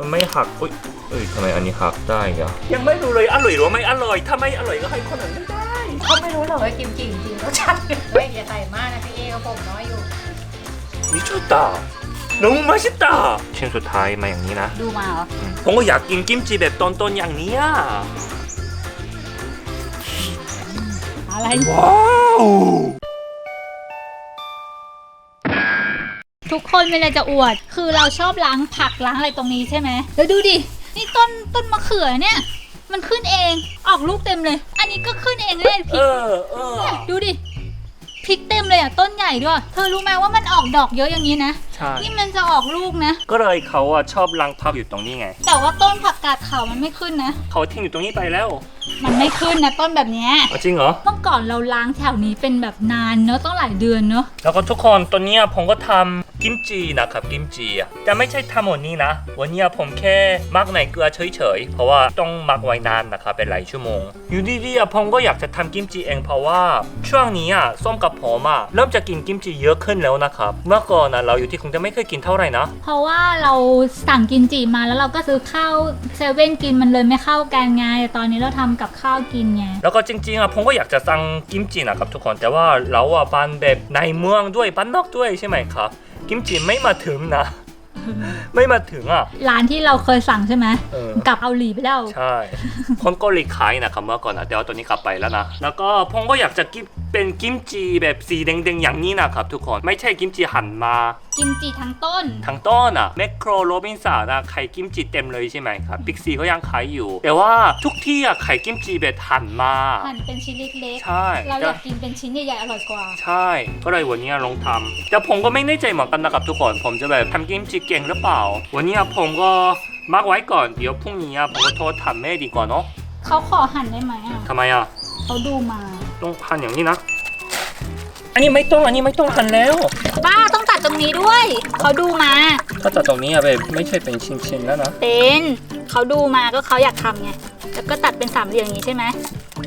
มันไม่หักอุ้ยเอ้ยทำไมอันนี้หักได้อะยังไม่รู้เลยอร่อยหรือไม่อร่อย ถ้าไม่อร่อยก็ให้คนอื่นไม่ได้ เขาไม่รู้หรอกว่ากิมจิจริงๆรสชาติไม่อย่าใส่มากนะพี่เอเขาผมน้อยอยู่ มิชตาน้องมาชิตาชิ้นสุดท้ายมาอย่างนี้นะ ดูมาเหรอผมก็อยากกินกิมจิแบบต้นๆอย่างเนี้ยอะไร ว้าว ทุกคนเวลาจะอวด คือเราชอบล้างผักล้างอะไรตรงนี้ใช่ไหมแล้วดูดิ นี่ต้นต้นมะเขือเนี่ย มันขึ้นเอง ออกลูกเต็มเลย อันนี้ก็ขึ้นเองเลยพเอริกอเออเนี่ยดูดิ พริกเต็มเลยอะ ต้นใหญ่ด้วย เธอรู้ไหมว่ามันออกดอกเยอะอย่างนี้นะ ใช่นี่มันจะออกลูกนะ ก็เลยเขาอะชอบล้างพักอยู่ตรงนี้ไง แต่ว่าต้นผักกาดขาวมันไม่ขึ้นนะ เขาทิ้งอยู่ตรงนี้ไปแล้วมันไม่ขึ้นนะต้นแบบเนี้ย อ๋อจริงเหรอ เมื่อก่อนเราล้างแถวนี้เป็นแบบนานเนอะต้องหลายเดือนเนอะแล้วก็ทุกคนตอนเนี้ยผมก็ทำ กิมจินะครับกิมจิอะแต่ไม่ใช่ทำหมดนี้นะ วันเนี้ยผมแค่มักในเกลือเฉยๆ เพราะว่าต้องมักไว้นานนะครับเป็นหลายชั่วโมง อยู่ดีๆอะผมก็อยากจะทำกิมจิเองเพราะว่าช่วงนี้อะส้มกับผมอะเริ่มจะกินกิมจิเยอะขึ้นแล้วนะครับเมื่อก่อนอะเราอยู่ที่คงจะไม่เคยกินเท่าไหร่นะ เพราะว่าเราสั่งกินจิมาแล้วเราก็ซื้อข้าวเซเว่นกินมันเลยไม่เข้ากันไงแต่ตอนนี้เราทำกับข้าวกินไงแล้วก็จริงๆอะผมก็อยากจะสั่งกิมจินะครับทุกคนแต่ว่าเราอะบ้านแบบในเมืองด้วยบ้านนอกด้วยใช่ไหมครับ กิมจิไม่มาถึงนะ ไม่มาถึงอะร้านที่เราเคยสั่งใช่ไหมเออ กลับเกาหลีไปแล้ว ใช่ คนเกาหลีขายนะครับเมื่อก่อนนะแต่ว่าตอนนี้กลับไปแล้วนะ แล้วก็ผมก็อยากจะกินเป็นกิมจิแบบสีแดงๆอย่างนี้นะครับทุกคน ไม่ใช่กิมจิหั่นมา กิมจิทั้งต้น ทั้งต้นอะแมคโครโรบินสันอะขายกิมจิเต็มเลยใช่ไหมครับบิ๊กซีก็ยังขายอยู่ แต่ว่าทุกที่อะขายกิมจิแบบหั่นมาหั่นเป็นชิ้นเล็กใช่ๆเราอยากกินเป็นชิ้นใหญ่ๆอร่อยกว่า ใช่ ก็เลยวันนี้ลองทำแต่ผมก็ไม่แน่ใจเหมือนกันนะครับทุกคน ผมจะแบบทำกิมจิเก่งหรือเปล่า วันนี้ผมก็มักไว้ก่อนเดี๋ยวพรุ่งนี้ผมก็โทรถามแม่ดีกว่าเนาะเขาขอหั่นได้ไหมอะทำไมอะเขาดูมาต้องหั่นอย่างนี้นะ อันนี้ไม่ต้องอันนี้ไม่ต้องหั่นแล้วบ้าต้องตัด ตรงนี้ด้วย เขาดูมา ถ้าตัดตรงนี้อะแบบไม่ใช่เป็นชิ้นๆแล้วนะเป็นเขาดูมาก็เขาอยากทำไงแล้วก็ตัดเป็นสามเหลี่ยมอย่างนี้ใช่ไหม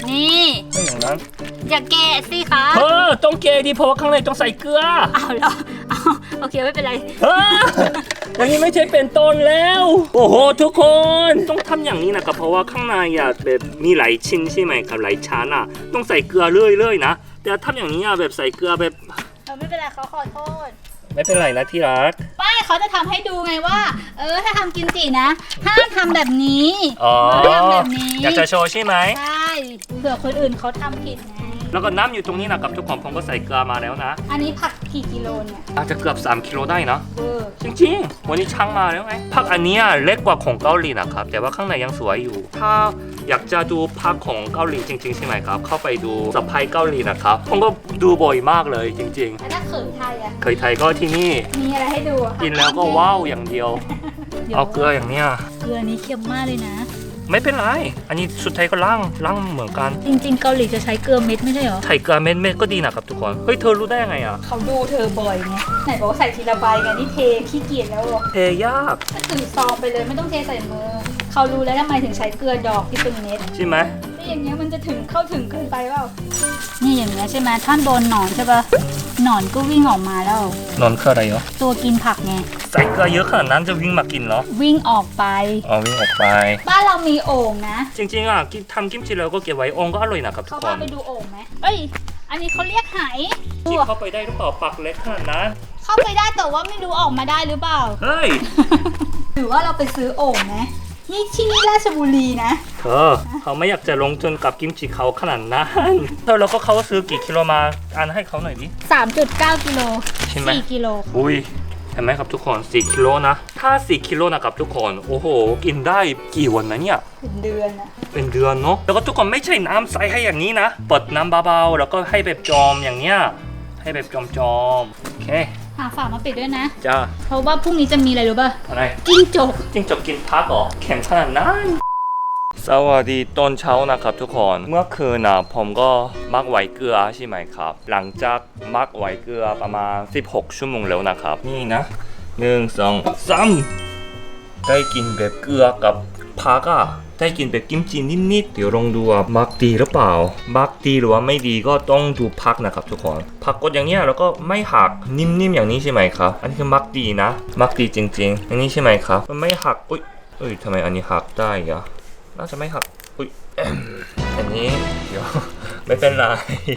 นี่ ไม่อย่างนั้นอย่าแกะสิคะเออต้องเกดีเพราะว่าข้างในต้องใส่เกลือเอาเหรอเอาโอเคไม่เป็นไร เอออย่างนี้ไม่ใช่เป็นต้นแล้ว โอ้โหทุกคนต้องทำอย่างนี้นะครับเพราะว่าข้างในอะแบบมีหลายชิ้นใช่ไหมครับหลายชั้นอะต้องใส่เกลือเรื่อยๆนะแต่ทำอย่างนี้อะแบบใส่เกลือแบบเราไม่เป็นไรเขาขอโทษ ไม่เป็นไรนะที่รัก ป้ายเขาจะทำให้ดูไงว่า เออถ้าทำกิมจินะห้ามทำแบบนี้อ๋อ ห้ามทำแบบนี้อยากจะโชว์ใช่ไหม ใช่เผื่อคนอื่นเขาทำผิดไง แล้วก็น้ำอยู่ตรงนี้นะครับทุกคนผมก็ใส่เกลือมาแล้วนะอันนี้ผักกี่กิโลเนี่ยอาจจะเกือบ 3กิโลได้นะ เออจริงๆ วันนี้ช่างมาแล้วไงผักอันเนี้ยเล็กกว่าของเกาหลีนะครับ แต่ว่าข้างในยังสวยอยู่ ถ้าอยากจะดูผักของเกาหลีจริงๆ ใช่ไหมครับ เข้าไปดูสไปเกาหลีนะครับผมก็ดูบ่อยมากเลยจริง แล้วถ้าเขยไทยอะ ๆ เคยไทยก็ที่นี่ มีอะไรให้ดูอะคะกินแล้วก็ว้าวอย่างเดียวดี๋ยวเอาเกลืออย่างเนี้ย เกลือนี้เค็มมากเลยนะ ไม่เป็นไร อันนี้สุดท้ายก็ล้างล้างเหมือนกัน จริง ๆ เกาหลีจะใช้เกลือเม็ดไม่ใช่เหรอไทยเกลือเม็ดๆก็ดีนะครับทุกคน เฮ้ยเธอรู้ได้ยังไงอะเขาดูเธอบ่อยไงไหนบอกว่าใส่ทีละใบไงนี่เทขี้เกียจแล้วเหรอเทยากก็ถือซองไปเลยไม่ต้องเทใส่มือ เขารู้แล้วทำไมถึงใช้เกลือดอกที่เป็นเม็ด ใช่ไหมถ้า อย่างเงี้ยมันจะถึงเข้าถึงเกินไปเปล่านี่อย่างเงี้ยใช่ไหมท่านโดนหนอนใช่ปะหนอนก็วิ่งออกมาแล้ว นอนคืออะไรเหรอตัวกินผักไงใส่เกลือเยอะขนาดนั้นจะวิ่งมากินเหรอวิ่งออกไปอ๋อวิ่งออกไป บ้านเรามีโอ่งนะจริงๆอะกินทำกิมจิแล้วก็เก็บไว้องค์ก็อร่อยนะครับทุเขากคพานไปดูโอ่งไหมเอ้ย อันนี้เขาเรียกไหกินเข้าไปได้หรือเปล่าปักเล็กขนาดนั้นเข้าไปได้แต่ว่าไม่รู้ออกมาได้หรือเปล่า เฮ้ย หรือว่าเราไปซื้อโอ่งไหม นี่ที่นี่ราชบุรีนะ เธอเขาไม่อยากจะลงทุนกับกิมจิเขาขนาดนั้นเธอแล้วก็เขาซื้อกี่กิโลมาอันให้เขาหน่อยดิ 3.9กิโลใช่ไหม4กิโลอุ้ยเห็นไหมครับทุกคน 4กิโลนะ ถ้า 4กิโลนะครับทุกคน โอ้โห กินได้กี่วันนะเนี่ย เป็นเดือนอะเป็นเดือนเนาะ แล้วก็ทุกคนไม่ใช่น้ำใสให้อย่างนี้นะ เปิดน้ำเบาๆ แล้วก็ให้แบบจอมอย่างเนี้ย ให้แบบจอมๆ โอเค หาฝามาปิดด้วยนะ จ้าเพราะว่าพรุ่งนี้จะมีอะไรรู้ป่ะอะไรจิ้งจกจิ้งจกกินพักเหรอแข็งขนาดนั้นสวัสดีตอนเช้านะครับทุกคน เมื่อคืนนะผมก็มักไว้เกลือใช่ไหมครับ หลังจากมักไว้เกลือประมาณ 16 ชั่วโมงแล้วนะครับ นี่นะหนึ่งสองสามได้กินแบบเกลือกับผักอะ ได้กินแบบกิมจินิดๆเดี๋ยวลองดูว่ามักดีหรือเปล่ามักดีหรือว่าไม่ดีก็ต้องดูพักนะครับทุกคนผักกดอย่างเนี้ยแล้วก็ไม่หักนิ่มๆอย่างนี้ใช่ไหมครับ อันนี้คือมักดีนะ มักดีจริงๆอย่างนี้ใช่ไหมครับ มันไม่หักอุ้ยเอ้ยทำไมอันนี้หักได้อะน่าจะไม่หักอุ้ยอันนี้เดี๋ยว ไม่เป็นไร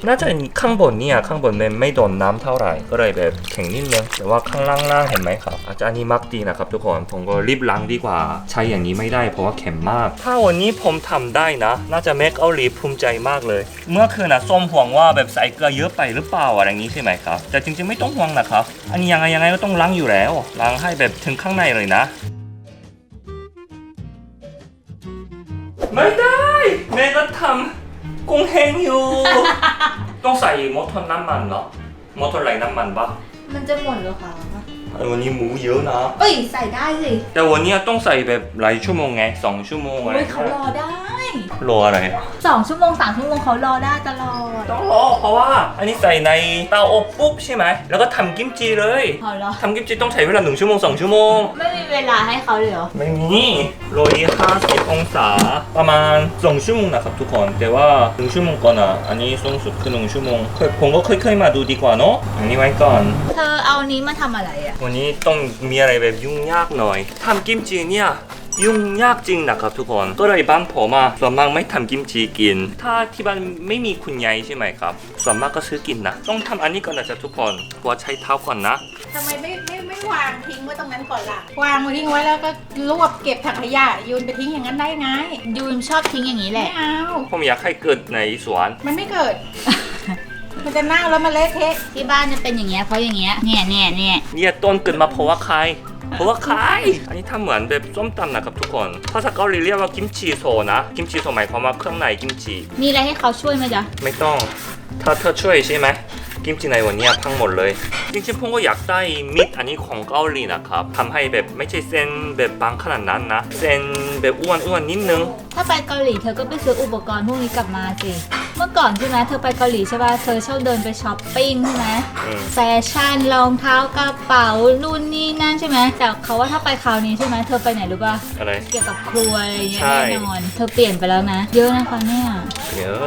น่าจะข้างบนเนี่ยข้างบนมันไม่โดนน้ำเท่าไหร่ ก็เลยแบบแข็งนิดนึงแต่ว่าข้างล่างๆเห็นไหมครับ อาจจะอันนี้มักดีนะครับทุกคนผมก็รีบล้างดีกว่า ใช้อย่างนี้ไม่ได้เพราะว่าแข็งมาก ถ้าวันนี้ผมทำได้นะ น่าจะเมคเอาลีภูมิใจมากเลย เมื่อคืนนะส้มห่วงว่าแบบใส่เกลือเยอะไปหรือเปล่าอะไรอย่างนี้ใช่ไหมครับ แต่จริงๆไม่ต้องห่วงนะครับ อันนี้ยังไงยังไงก็ต้องล้างอยู่แล้ว ล้างให้แบบถึงข้างในเลยนะ ไม่ได้แม่ก็ทำ กุ้งแห้งอยู่ ต้องใส่มอเตอร์น้ำมันเหรอมอเตอร์ไหลน้ำมันปะมันจะหมดหรือคะเออวันนี้หมูเยอะนะ เอ้ยใส่ได้สิ แต่วันนี้ต้องใส่แบบหลายชั่วโมงไงสองชั่วโมงอะไรโอ้ยเขารอได้ รออะไรสองชั่วโมงสามชั่วโมงเขารอได้ตลอด ต้องรอเพราะว่า อันนี้ใส่ในเตาอบปุ๊บใช่ไหม แล้วก็ทำกิมจิเลยเอาเหรอ ทำกิมจิต้องใช้เวลาหนึ่งชั่วโมงสองชั่วโมง ไม่มีเวลาให้เขาเลยเหรอ ไม่มีโรยห้าสิบองศาประมาณสองชั่วโมงนะครับทุกคน แต่ว่าหนึ่งชั่วโมงก่อนอะ อันนี้สูงสุดคือหนึ่งชั่วโมงเคยผมก็ค่อยๆมาดูดีกว่าเนาะอันนี้ไว้ก่อน เธอเอานี้มาทำอะไรอะ วันนี้ต้องมีอะไรแบบยุ่งยากหน่อยทำกิมจิเนี่ย ยุ่งยากจริงนะครับทุกคน ก็เลยบ้านผมอะส่วนมากไม่ทำกิมจิกิน ถ้าที่บ้านไม่มีคุณยายใช่ไหมครับ ส่วนมากก็ซื้อกินนะ ต้องทำอันนี้ก่อนนะจ๊ะทุกคนกว่าใช้เท้าก่อนนะทำไมไม่ไม่ไม่วางทิ้งไว้ตรงนั้นก่อนล่ะ วางไว้ทิ้งไว้แล้วก็รวบเก็บถังขยะโยนไปทิ้งอย่างนั้นได้ไงยูมชอบทิ้งอย่างนี้แหไม่ละเอา ผมอยากให้เกิดในสวน มันไม่เกิดมันจะเน่าแล้วมันเละเทะที่บ้านจะเป็นอย่างเงี้ยเพราะอย่างเงี้ยเนี่ยเนี่ยเนี่ยเนี่ยต้นเกิดมาเพราะว่าใคร เพราะว่าใครอันนี้ทำเหมือนแบบส้มตำนะครับทุกคนภาษาเกาหลีเรียกว่ากิมจิโซนะ กิมจิโซหมายความว่าเครื่องในกิมจิ มีอะไรให้เขาช่วยไหมจ๊ะ ไม่ต้องถ้าเธอช่วยใช่ไหม กิมจิในวันนี้พังหมดเลยจริงๆผมก็อยากได้มิดอันนี้ของเกาหลีนะครับทำให้แบบไม่ใช่เส้นแบบบางขนาดนั้นนะเส้นแบบอ้วนๆนิดนึงถ้าไปเกาหลีเธอก็ไปซื้ออุปกรณ์พวกนี้กลับมาสิ เมื่อก่อนใช่ไหมเธอไปเกาหลีใช่ป่ะ เธอชอบเดินไปช้อปปิ้งใช่ไหมอืมแฟชั่นรองเท้ากระเป๋านู่นนี่นั่นใช่ไหม แต่เขาว่าถ้าไปคราวนี้ใช่ไหมเธอไปไหนรู้ป่ะ อะไร เกี่ยวกับครัวอะไรอย่างเงี้ยใช่ แน่นอน เธอเปลี่ยนไปแล้วนะ เยอะนะคะเนี่ย เยอะ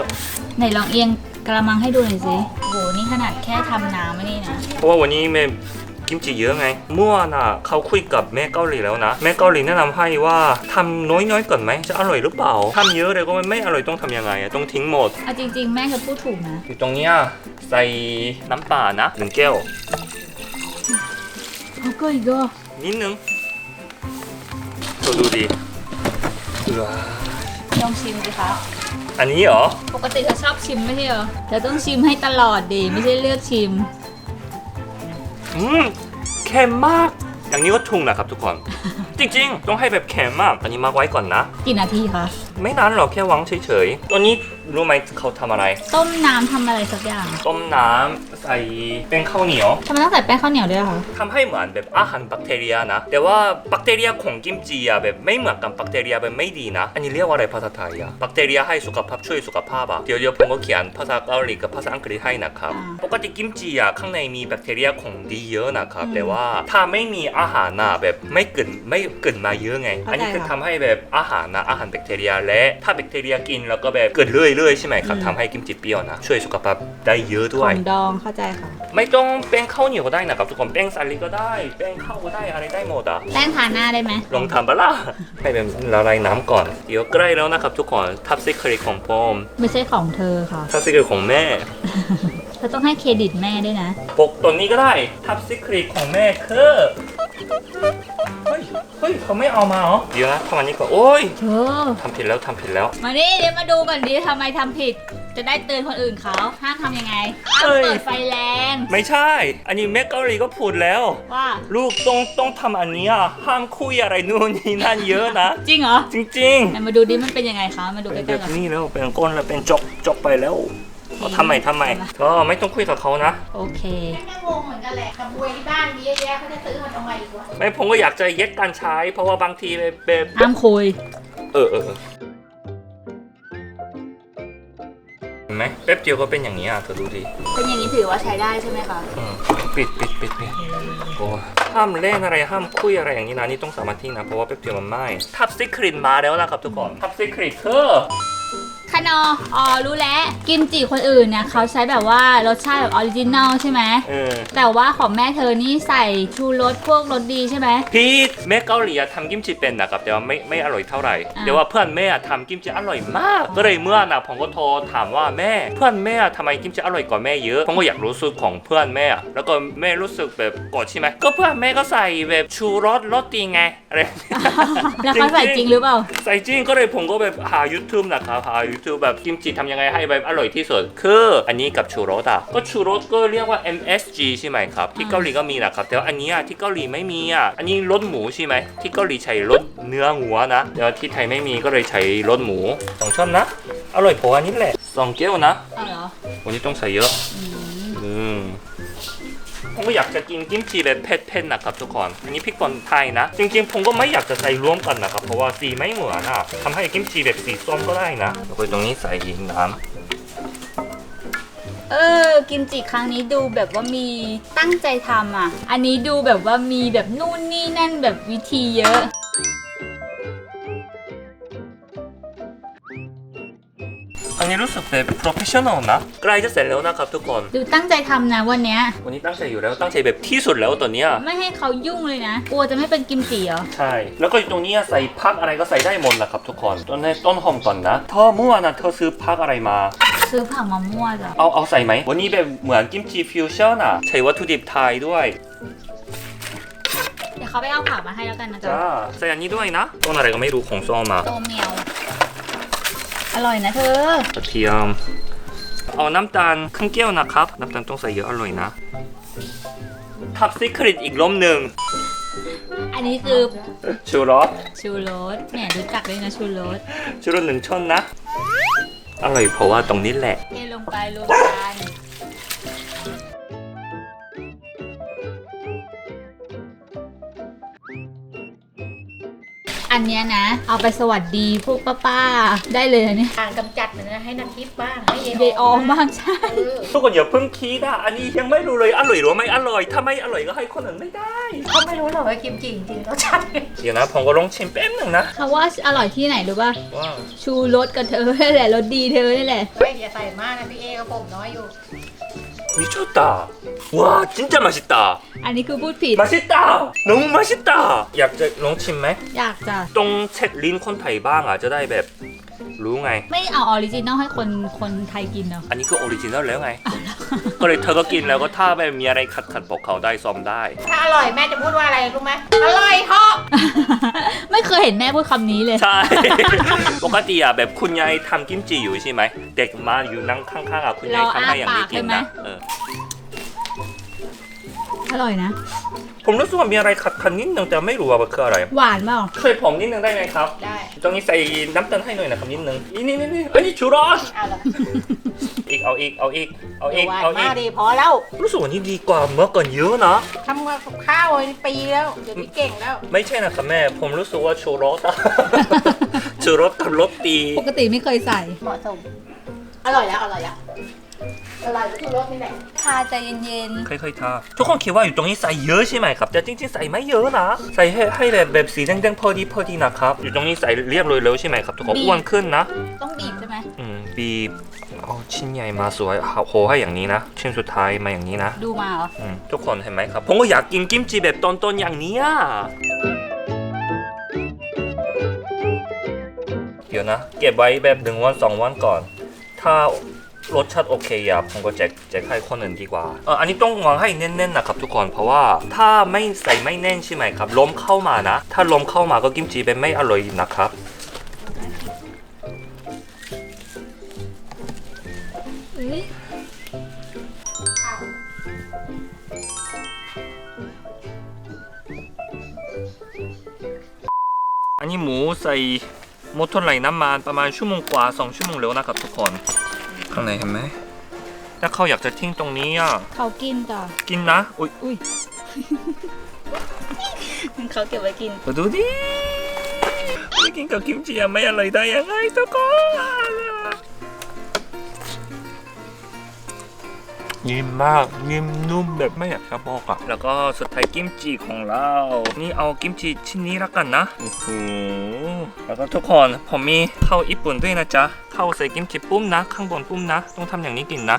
ไหนลองเอียง กระมังให้ดูหน่อยสิโอ้โหนี่ขนาดแค่ทำน้ำไม่นี่นะ เพราะว่าวันนี้แม่กิมจิเยอะไง เมื่อวานน่ะเขาคุยกับแม่เกาหลีแล้วนะ แม่เกาหลีแนะนำให้ว่าทำน้อยๆก่อนไหมจะอร่อยหรือเปล่าทำเยอะเลยก็ไม่อร่อยต้องทำยังไงอะต้องทิ้งหมดเอาจริง ๆ แม่เธอพูดถูกนะอยู่ตรงเนี้ยใส่น้ำเปล่านะหนึ่งแก้วเขาก็อีกก็นิดนึงดูดูดิว้าลองชิมสิคะ อันนี้เหรอ ปกติเธอชอบชิมไม่ใช่เหรอเธอต้องชิมให้ตลอดดิไม่ใช่เลือกชิม อืมเค็มมาก อย่างนี้ก็ถูกนะครับทุกคน จริงๆ ต้องให้แบบเค็มมาก อันนี้มาไว้ก่อนนะ กี่นาทีคะไม่นานหรอกแค่วางเฉยๆตัวนี้รู้ไหมเขาทำอะไร ต้มน้ำทำอะไรสักอย่าง ต้มน้ำ ใส่เป็นข้าวเหนียวทำไมต้องใส่แป้งข้าวเหนียวด้วยอะคะทำให้เหมือนแบบอาหารแบคทีเรียนะ แต่ว่าแบคทีเรียของกิมจิอะแบบไม่เหมือนกับแบคทีเรียแบบไม่ดีนะ อันนี้เรียกว่าอะไรภาษาไทยอะแบคทีเรียให้สุขภาพช่วยสุขภาพอะเดี๋ยวเดี๋ยวผมก็เขียนภาษาเกาหลีกับภาษาอังกฤษให้นะครับปกติกิมจิอะข้างในมีแบคทีเรียของดีเยอะนะครับแต่ว่าถ้าไม่มีอาหารนะแบบไม่เกินไม่เกินมาเยอะไง อันนี้คือทำให้แบบอาหารนะอาหารแบคทีเรีย และถ้าแบคทีเรียกินแล้วก็แบบเกิดเรื่อยๆใช่ไหมครับทำให้กิมจิเปรี้ยวนะช่วยสุขภาพได้เยอะด้ขวอยงดองเข้าใจค่ะ ไม่ต้องแป้งข้าวเหนียวก็ได้นะครับทุกคนแป้งสาลีก็ได้แป้งข้าวก็ได้อะไรได้หมดอะแป้งทาหน้าได้ไหมลองทำปะล่ะให้เป็นละลายน้ำก่อน เดี๋ยวใกล้แล้วนะครับทุกคนทับซิคริของผมไม่ใช่ของเธอค่ะทับซิคริของแม่ เธอต้องให้เครดิตแม่ด้วยนะ ปกตัวนี้ก็ได้ทับซิคริของแม่คือเฮ้ยเฮ้ยเขาไม่เอามาเหรอเดี๋ยวนะทำอันนี้ก่อนโอ้ยเธอทำผิดแล้วทำผิดแล้ว มานี่เดี๋ยวมาดูก่อนดิทำไมทำผิด จะได้เตือนคนอื่นเขาห้ามทำยังไงห้ามเอ้ย เปิดไฟแรง ไม่ใช่ อันนี้แม่เกาหลีก็พูดแล้ว ว่า ลูกต้องต้องทำอันเนี้ยห้ามคุยอะไรนู่นนี่นั่นเยอะนะ จริงเหรอจริงๆไหนมาดูดิมันเป็นยังไงคะ มาดูเป็นใกแบล้บๆกันนี้แล้วเป็นก้นแล้วเป็นจกจกไปแล้ว เอาทำไมทำไมก็ไม่ต้องคุยกับเขานะ โอเค ก็งงเหมือนกันแหละกับบวยที่บ้านมีเยอะแยะเขาจะซื้อมาทำไมอีกวะไม่ผมก็อยากจะเย็ดการใช้ เพราะว่าบางทีแบบแบบห้ามคุย เออเออเออเห็นไหมแป๊บเดียวก็เป็นอย่างนี้อะเธอดูดิเป็นอย่างนี้ถือว่าใช้ได้ใช่ไหมคะอืมปิดปิดปิดปิดโอ้ยห้ามเล่นอะไรห้ามคุยอะไรอย่างนี้นะนี่ต้องสมาธินะเพราะว่าแป๊บเดียวมันไหม้ทับซิครินมาแล้วนะครับทุกคนทับซิครินคือข นออ๋อรู้แล้ว กิมจิคนอื่นเนี่ยเขาใช้แบบว่ารสชาติแบบออริจินัลใช่ไหม เออ แต่ว่าของแม่เธอนี่ใส่ชูรสพวกรสดีใช่ไหม พี่แม่เกาหลีอะทำกิมจิเป็นนะครับแต่ว่าไม่ไม่อร่อยเท่าไหร่อ่า แต่ว่าเพื่อนแม่อะทำกิมจิอร่อยมาก ก็เลยเมื่อนะผมก็โทรถามว่าแม่ เพื่อนแม่อะทำไมกิมจิอร่อยกว่าแม่เยอะผมก็อยากรู้สูตรของเพื่อนแม่อะแล้วก็แม่รู้สึกแบบโกรธใช่ไหมก็เพื่อนแม่ก็ใส่แบบชูรสรสดีไงอะไรแบบนี้แล้วเขาใส่จริงหรือเปล่า ใส่จริงก็เลยผมก็แบบหา YouTube นะครับหา YouTube แบบกิมจิทำยังไงให้แบบอร่อยที่สุดคืออันนี้กับชูรสอะก็ชูรสก็เรียกว่า MSG ใช่ไหมครับ ที่เกาหลีก็มีนะครับ แต่ว่าอันเนี้ยที่เกาหลีไม่มีอะอันนี้รสหมูใช่ไหมที่เกาหลีใช้รสเนื้อหัวนะแต่ว่าที่ไทยไม่มีก็เลยใช้รสหมูสองช้อนนะอร่อยพออันนี้แหละสองแก้วนะเอาเหรอวันนี้ต้องใส่เยอะ อืม ผมก็อยากจะกินกิมจิแบบเผ็ดๆนะครับทุกคน อันนี้พริกป่นไทยนะ จริงๆผมก็ไม่อยากจะใส่รวมกันนะครับ เพราะว่าสีไม่เหมือนอะทำให้กิมจิแบบสีส้มก็ได้นะแล้วก็ตรงนี้ใส่น้เออ กิมจิครั้งนี้ดูแบบว่ามีตั้งใจทำอะ อันนี้ดูแบบว่ามีแบบนู่นนี่นั่นแบบวิธีเยอะ นนี้รู้สึกแบบ professional นะ ใกล้จะเสร็จแล้วนะครับทุกคน ดูตั้งใจทำนะวันเนี้ย วันนี้ตั้งใจอยู่แล้วตั้งใจแบบที่สุดแล้วตอนเนี้ยไม่ให้เขายุ่งเลยนะ กลัวจะไม่เป็นกิมจิเหรอ ใช่ แล้วก็ตรงนี้ใส่พักอะไรก็ใส่ได้หมดนะครับทุกคน ต้นนี้ต้นหอมก่อนนะเธอเมื่อวานนะเธอซื้อพักอะไรมา ซื้อผักมามั่วจ้ะเอาเอาใส่ไหม วันนี้แบบเหมือนกิมจิฟิวชั่นอะ ใช้วัตถุดิบไทยด้วยเดี๋ยวเขาไปเอาผักมาให้แล้วกันนะจ๊ะจ้าใส่อันนี้ด้วยนะ ต้นอะไรก็ไม่รู้ของซ้อมมา โตเมียว อร่อยนะเธอกระเทียม เอาน้ำตาลครึ่งแก้วนะครับ น้ำตาลต้องใส่เยอะอร่อยนะทับซิคริตอีกล้มหนึ่งอันนี้คือชูรสชูรสแหมรู้จักด้วยนะชูรสชูรสหนึ่งช้อนนะ อร่อยเพราะว่าตรงนี้แหละเทลงไปรวมกัน อันเนี้ยนะ เอาไปสวัสดีพวกป้าๆได้เลยนะเนี่ยทางกำจัดมันนะให้นักทิพย์บ้างให้เยเดออมบ้างใช่เออทุกคนอย่าเพิ่งคิดอะ อันนี้ยังไม่รู้เลยอร่อยหรือไม่อร่อย ถ้าไม่อร่อยก็ให้คนอื่นไม่ได้ เขาไม่รู้หรอกว่ากิมจิจริงๆรสชาติเดี๋ยวนะผมก็ลองชิมแป๊บหนึ่งนะเขาว่าอร่อยที่ไหนรู้ป่ะ ว้าวชูรสกับเธอนี่แหละรสดีเธอนี่แหละเฮ้ยอย่าใส่มากนะพี่เอกับผมน้อยอยู่ 미쳤다. 와 진짜 맛있다. อันนี้คือพูดผิด 맛있다. 너무 맛있다.อยากจะลองชิมไหม อยากจะ ตรงเช็ดลิ้นคนไท ยบ้างอะจะได้แบบรู้ไง ไม่เอาออริจินอลให้คนคนไทยกินเนาะอันนี้คือออริจินัลแล้วไง ก็เลยเธอก็กินแล้วก็ถ้าแบบมีอะไรขัดขัดๆบอกเขาได้ซ้อมได้ ถ้าอร่อยแม่จะพูดว่าอะไรรู้ไหมอร่อยเหาะไม่เคยเห็นแม่พูดคำนี้เลย ใช่ ปกติอะแบบคุณยายทำกิมจิอยู่ใช่ไหม เด็กมาอยู่นั่งข้างๆอะคุณยายทำให้อย่างนี้กินนะเอออร่อยนะ ผมรู้สึกว่ามีอะไรขัดขัดๆนิดนึงแต่ไม่รู้ว่ามันคืออะไร หวานเปล่าช่วยผมนิดนึงได้ไหมครับ ได้ ตรงนี้ใส่น้ำตาลให้หน่อยนะครับนิดนึงนี่นี่นี่นี่อันนี้ชูรสเอาละอีกเอาอีกเอาอีกเอาเดี๋อียวกหวานเอาอีมากกดีพอแล้ว รู้สึกว่านี่ดีกว่าเมื่อก่อนเยอะนะ ทำกับข้าวในปีแล้ว เดี๋ยวนี้เก่งแล้ว ไม่ใช่นะครับแม่ ผมรู้สึกว่าชูรสอะ ชูรสกับรสตี ปกติไม่เคยใส่ เหมาะสม อร่อยแล้ว อร่อยแล้ว อร่อยทุกรสนี่แหละทาใจเย็นค่อยๆทาทุกคนคิดว่าอยู่ตรงนี้ใส่เยอะใช่ไหมครับ แต่จริงๆใส่ไม่เยอะนะ ใส่ให้ให้แบบแบบสีแดงๆพอดีพอดีนะครับ อยู่ตรงนี้ใส่เรียบร้อยแล้วใช่ไหมครับ ทุกคนอ้วนขึ้นนะ ๆ ต้องบีบใช่ไหมอืมบีบเอาชิ้นใหญ่มาสวยโหให้อย่างนี้นะ ชิ้นสุดท้ายมาอย่างนี้นะ ดูมาเหรอ อืมทุกคนเห็นไหมครับ ผมก็อยากกินกิมจิแบบต้นๆอย่างเนี้ยเดี๋ยวนะ เก็บไว้แบบหนึ่งวันสองวันก่อน ถ้า รสชาติโอเคอะผมก็แจกแจกให้คนอื่นดีกว่าเอออันนี้ต้องวางให้แน่นๆนะครับทุกคนเพราะว่าถ้าไม่ใส่ไม่แน่นใช่ไหมครับล้มเข้ามานะ ถ้าล้มเข้ามาก็กิมจิเป็นไม่อร่อยนะครับอันนี้หมูใส่มดทนไหลน้ำมันประมาณชั่วโมงกว่าสองชั่วโมงแล้วนะครับทุกคน ข้างในเห็นไหมถ้าเขาอยากจะทิ้งตรงนี้อะ เขากินจ้ะกินนะ อุ้ยอุ้ยเขาเก็บไว้กินมาดูดิไม่กินกับกิมจิอะไม่อร่อยได้ยังไงทุกคนนิ่มมากนิ่มนุ่มแบบไม่อยากจะบอกอะแล้วก็สุดท้ายกิมจิของเรา นี่เอากิมจิชิ้นนี้แล้วกันนะโอ้โหแล้วก็ทุกคนผมมีข้าวญี่ปุ่นด้วยนะจ๊ะ เข้าใส่กิมจิปุ้มนะ ข้างบนปุ้มนะ ต้องทำอย่างนี้กินนะ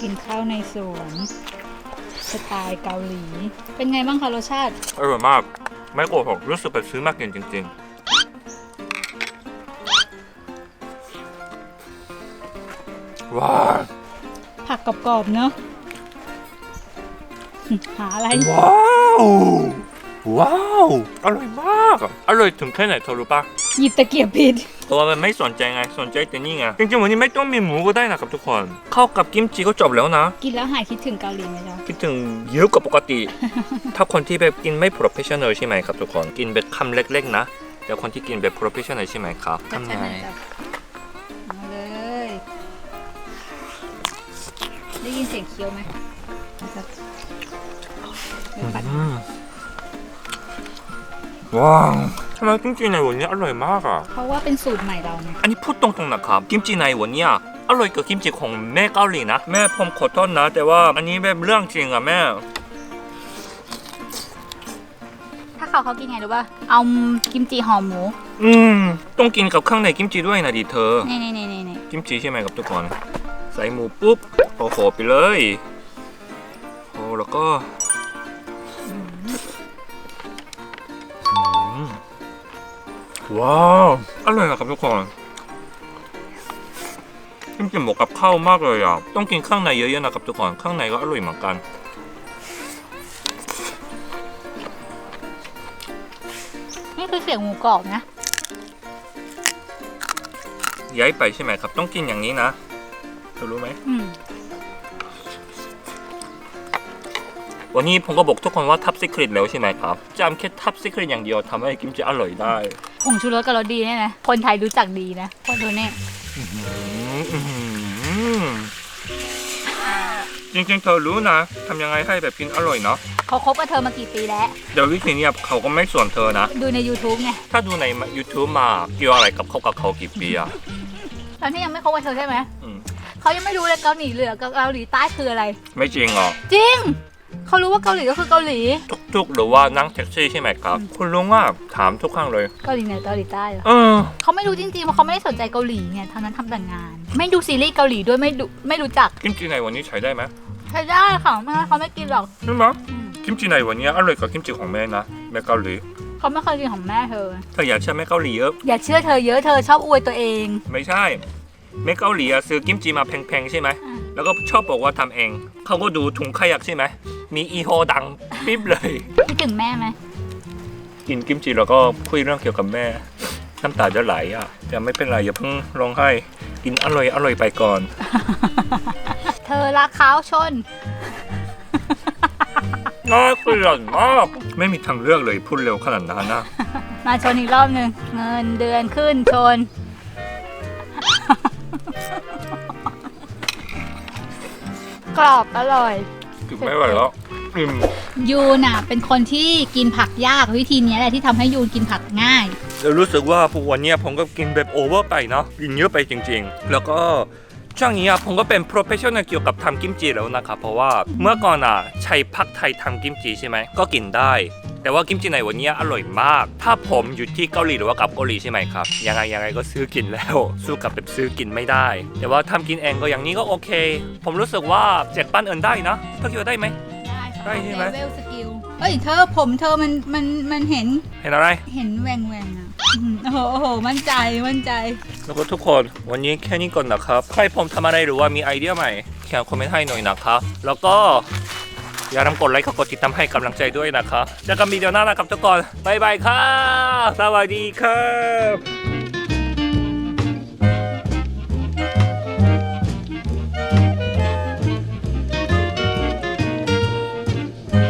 กินข้าวในสวนสไตล์เกาหลี เป็นไงบ้างคะรสชาติ อร่อยมาก ไม่โกหกรู้สึกแบบซื้อมากินจริง ๆว้าวผักกรอบๆเนอะหาอะไร ว้าว ว้าว อร่อยมากอะอร่อยถึงแค่ไหนเธอรู้ปะหยิบตะเกียบผิดเพราะว่ามันไม่สนใจไง สนใจแต่นี่ไง จริงๆ วันนี้ไม่ต้องมีหมูก็ได้นะครับทุกคน เข้ากับกิมจิก็จบแล้วนะ กินแล้วหายคิดถึงเกาหลีไหมจ๊ะ คิดถึงเยอะกว่าปกติ ถ้าคนที่แบบกินไม่ professional ใช่ไหมครับทุกคน กินแบบคำเล็กๆนะ แต่คนที่กินแบบ professional ใช่ไหมครับจัดทำฉันไงหน่อยจ้ะมาเลย ได้ยินเสียงเคี้ยวไหมนะครับเดี๋ยวปัดอืม ว้าวทำไมกิมจิในวันนี้อร่อยมากอะ เพราะว่าเป็นสูตรใหม่เราไงอันนี้พูดตรงๆนะครับกิมจิในวันเนี้ยอร่อยกว่ากิมจิของแม่เกาหลีนะแม่ผมขอโทษนะ แต่ว่าอันนี้แบบเรื่องจริงอะแม่ ถ้าเขาเขากินไงรู้ป่ะเอากิมจิห่อหมูอืมต้องกินกับข้างในกิมจิด้วยนะดิเธอ นี่นี่นี่นี่นี่กิมจิใช่ไหมครับทุกคน ใส่หมูปุ๊บโอ้โหไปเลยโอ้แล้วก็ ว้าวอร่อยนะครับทุกคนกิมจิเหมาะกับข้าวมากเลยอะต้องกินข้างในเยอะๆนะครับทุกคนข้างในก็อร่อยเหมือนกันนี่คือเสียงหมูกรอบนะย้ายไปใช่ไหมครับ ต้องกินอย่างนี้นะเธอรู้ไหมอืมวันนี้ผมก็บอกทุกคนว่าทับซิคริตแล้วใช่ไหมครับจำแค่ทับซิคริตอย่างเดียวทำให้กิมจิอร่อยได้ ผงชูรสกับรสดีเนี่ยนะ คนไทยรู้จักดีนะคนตัวเนี้ยอืมอื้อหือจริงๆ เธอรู้นะทำยังไงให้แบบกินอร่อยเนาะเขาคบกับเธอมากี่ปีแล้ว เดี๋ยววิธีเนี้ยเขาก็ไม่สวนเธอนะ ดูใน YouTube ไง ถ้าดูใน YouTube มาเกี่ยวอะไรกับเขากับเขากี่ปีอะตอนที่ยังไม่คบกับเธอใช่ไหมอืมเขายังไม่รู้เลยเกาหลีเหนือกับเกาหลีใต้คืออะไร ไม่จริงหรอ จริง เขารู้ว่าเกาหลีก็คือเกาหลีทุกๆหรือว่านั่งแท็กซี่ใช่ไหมครับ คุณลุงอะถามทุกครั้งเลย เกาหลีเหนือเกาหลีใต้เหรอเออ เขาไม่รู้จริงๆเพราะเขาไม่ได้สนใจเกาหลีไงเท่านั้นทำแต่งาน ไม่ดูซีรีส์เกาหลีด้วยไม่ดูไม่รู้จักกิมจิในวันนี้ใช้ได้ไหมใช่ได้ค่ะไม่งั้นเขาไม่กินหรอกใช่ไหมอืมกิมจิในวันนี้อร่อยกว่ากิมจิของแม่นะแม่เกาหลีเขาไม่เคยกินของแม่เธอเธออยากเชื่อแม่เกาหลีเยอะ อย่าเชื่อเธอเยอะเธอชอบอวยตัวเอง ไม่ใช่แม่เกาหลีอะซื้อกิมจิมาแพงๆใช่ไหม อ่า แล้วก็ชอบบอกว่าทำเอง เขาก็ดูถุงขยักใช่ไหม มีอีโฮดังปิ๊บเลยคิดถึงแม่ไหมกินกิมจิแล้วก็คุยเรื่องเกี่ยวกับแม่ น้ำตาจะไหลอะแต่ไม่เป็นไรอย่าเพิ่งร้องไห้กินอร่อยอร่อยไปก่อน เธอรักเขาชน น่าเกลียดมาก ไม่มีทางเลือกเลยพูดเร็วขนาดนั้นนะ มาชนอีกรอบหนึ่งเงินเดือนขึ้นชน กรอบอร่อย ถึงไม่ไหวแล้วอิ่มยูน่ะ เป็นคนที่กินผักยากวิธีเนี้ยแหละที่ทำให้ยูนกินผักง่ายแล้วรู้สึกว่าพวกวันเนี้ยผมก็กินแบบโอเวอร์ไปเนาะกินเยอะไปจริง ๆ แล้วก็ ช่วงนี้อะผมก็เป็น professional เกี่ยวกับทำกิมจิแล้วนะครับเพราะว่าเมื่อก่อนอะใช้ผักไทยทำกิมจิใช่ไหมก็กินได้ แต่ว่ากิมจิในวันเนี้ยอร่อยมาก ถ้าผมอยู่ที่เกาหลีหรือว่ากับเกาหลีใช่ไหมครับยังไงยังไงก็ซื้อกินแล้ว สู้กับแบบซื้อกินไม่ได้ แต่ว่าทำกินเองก็อย่างนี้ก็โอเค ผมรู้สึกว่าเจ็ดปั้นเอินได้นะเธอคิดว่าได้ไหมได้ใช่ไหม เลเวลสกิล เอ้ยเธอผมเธอมันมันมันเห็นเห็นอะไร เห็นแหวงแหวงอะอื้อหือโอ้โหโอ้โหมั่นใจมั่นใจ แล้วก็ทุกคนวันนี้แค่นี้ก่อนนะครับ ใครผมทำอะไรหรือว่ามีไอเดียใหม่เขียนคอมเมนต์ให้หน่อยนะครับ แล้วก็อย่าลืมกดไลค์กับกดติดตามให้กำลังใจด้วยนะครับเจอกันวีดีโอหน้านะครับทุกคนบ๊ายบายครับ สวัสดีครับ